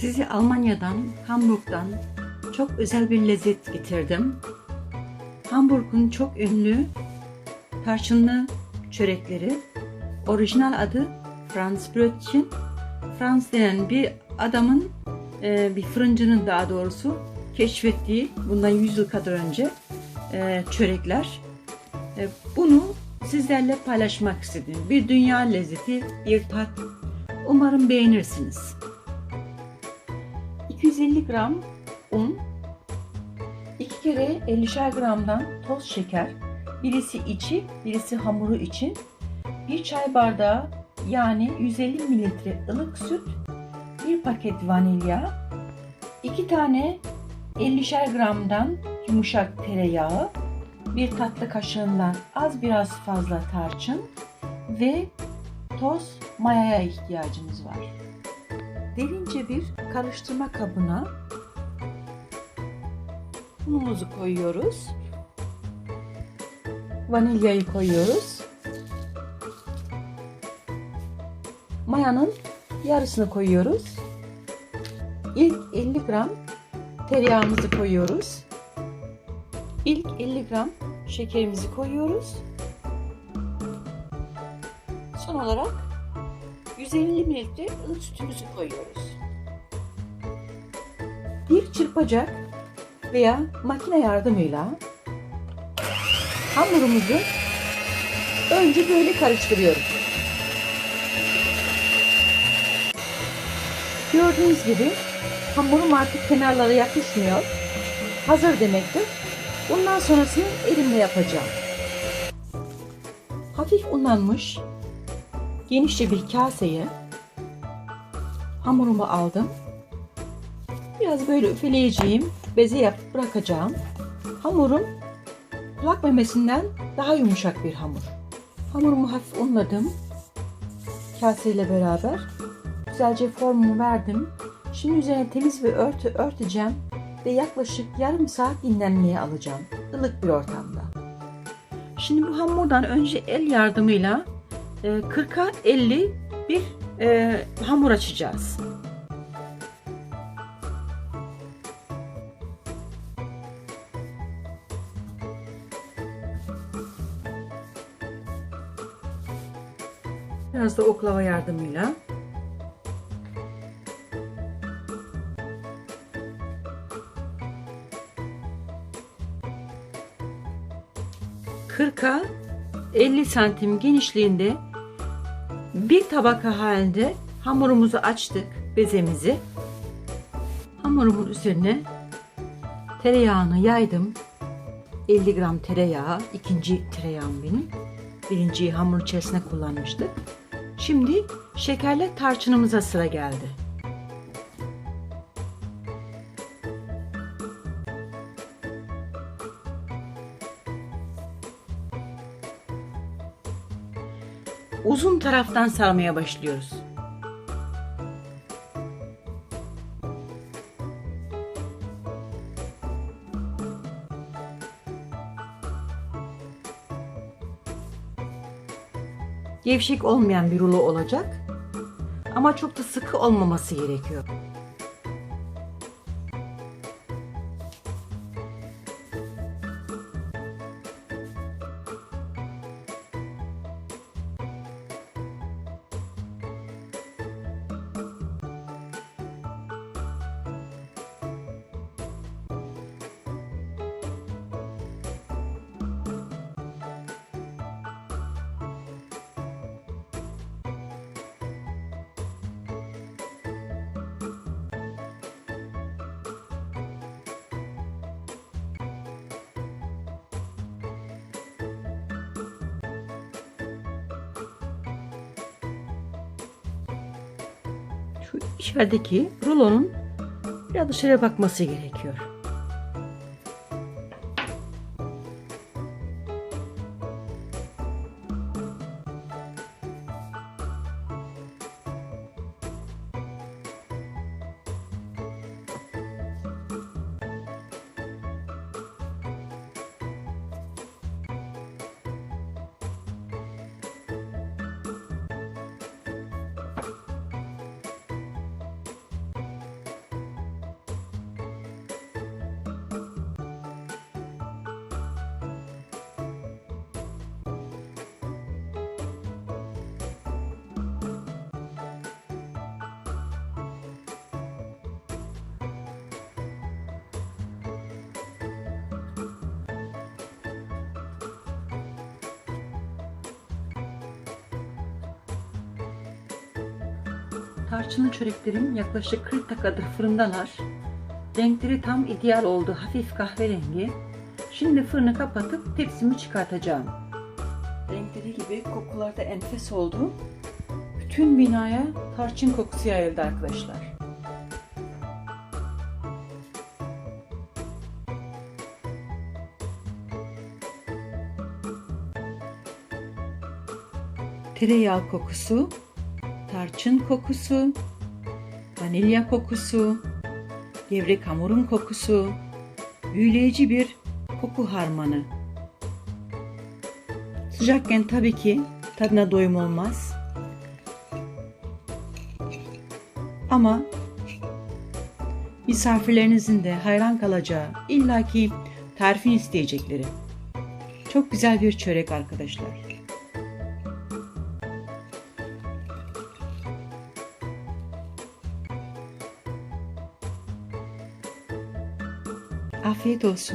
Sizi Almanya'dan, Hamburg'dan çok özel bir lezzet getirdim. Hamburg'un çok ünlü tarçınlı çörekleri. Orijinal adı Franz Brötchen. Franz denen bir adamın, e, bir fırıncının daha doğrusu keşfettiği bundan 100 yıl kadar önce e, çörekler. E, bunu sizlerle paylaşmak istedim. Bir dünya lezzeti, bir tat. Umarım beğenirsiniz. 250 gram un, 2 kere 50'şer gramdan toz şeker, birisi içi, birisi hamuru için, 1 çay bardağı yani 150 mililitre ılık süt, 1 paket vanilya, 2 tane 50'şer gramdan yumuşak tereyağı, bir tatlı kaşığından az biraz fazla tarçın ve toz mayaya ihtiyacımız var. Derince bir karıştırma kabına unumuzu koyuyoruz. Vanilyayı koyuyoruz. Mayanın yarısını koyuyoruz. İlk 50 gram tereyağımızı koyuyoruz. İlk 50 gram şekerimizi koyuyoruz. Son olarak 150 mililitre ılık sütümüzü koyuyoruz. Bir çırpacak veya makine yardımıyla hamurumuzu önce böyle karıştırıyoruz. Gördüğünüz gibi hamurum artık kenarlara yakışmıyor. Hazır demektir. Bundan sonrasını elimle yapacağım. Hafif unlanmış genişçe bir kaseye hamurumu aldım. Biraz böyle üfeleyeceğim, beze yapıp bırakacağım. Hamurum kulak memesinden daha yumuşak bir hamur. Hamurumu hafif unladım. Kaseyle beraber güzelce formumu verdim. Şimdi üzerine temiz bir örtü örteceğim ve yaklaşık yarım saat dinlenmeye alacağım. ılık bir ortamda. Şimdi bu hamurdan önce el yardımıyla 40'a 50 bir e, hamur açacağız. Biraz da oklava yardımıyla Kırka 50 santim genişliğinde bir tabaka halinde hamurumuzu açtık bezemizi. Hamurumun üzerine tereyağını yaydım. 50 gram tereyağı, ikinci tereyağım benim. Birinciyi hamur içerisine kullanmıştık. Şimdi şekerle tarçınımıza sıra geldi. Uzun taraftan sarmaya başlıyoruz. Gevşek olmayan bir rulo olacak. Ama çok da sıkı olmaması gerekiyor. Şu içerideki rulonun biraz dışarıya bakması gerekiyor. Tarçınlı çöreklerim yaklaşık 40 dakikadır fırındalar. Renkleri tam ideal oldu. Hafif kahverengi. Şimdi fırını kapatıp tepsimi çıkartacağım. Renkleri gibi kokular da enfes oldu. Bütün binaya tarçın kokusu yayıldı arkadaşlar. Tereyağı kokusu, tarçın kokusu, vanilya kokusu, gevrek hamurun kokusu, büyüleyici bir koku harmanı. Sıcakken tabii ki tadına doyum olmaz. Ama misafirlerinizin de hayran kalacağı, illaki tarifini isteyecekleri. Çok güzel bir çörek arkadaşlar. aflitos